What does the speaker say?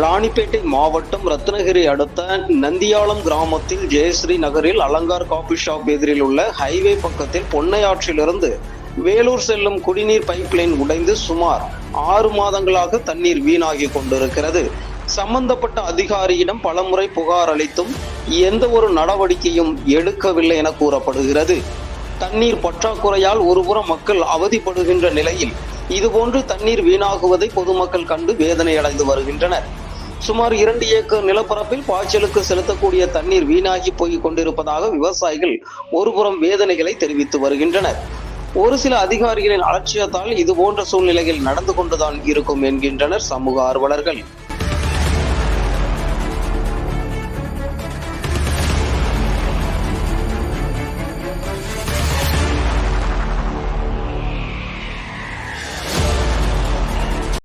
ராணிப்பேட்டை மாவட்டம் ரத்னகிரி அடுத்த நந்தியாளம் கிராமத்தில் ஜெயஸ்ரீ நகரில் அலங்கார் காபி ஷாப் எதிரில் உள்ள ஹைவே பக்கத்தில் பொன்னையாற்றிலிருந்து வேலூர் செல்லும் குடிநீர் பைப்லைன் உடைந்து சுமார் ஆறு மாதங்களாக தண்ணீர் வீணாகி கொண்டிருக்கிறது. சம்பந்தப்பட்ட அதிகாரியிடம் பலமுறை புகார் அளித்தும் எந்த ஒரு நடவடிக்கையும் எடுக்கவில்லை என கூறப்படுகிறது. தண்ணீர் பற்றாக்குறையால் ஒருபுறம் மக்கள் அவதிப்படுகின்ற நிலையில் இதுபோன்று தண்ணீர் வீணாகுவதை பொதுமக்கள் கண்டு வேதனை அடைந்து வருகின்றனர். சுமார் இரண்டு ஏக்கர் நிலப்பரப்பில் பாய்ச்சலுக்கு செலுத்தக்கூடிய தண்ணீர் வீணாகி போய் கொண்டிருப்பதாக விவசாயிகள் ஒருபுறம் வேதனைகளை தெரிவித்து வருகின்றனர். ஒரு சில அதிகாரிகளின் அலட்சியத்தால் இது போன்ற சூழ்நிலையில் நடந்து கொண்டுதான் இருக்கும் என்கின்றனர் சமூக ஆர்வலர்கள்.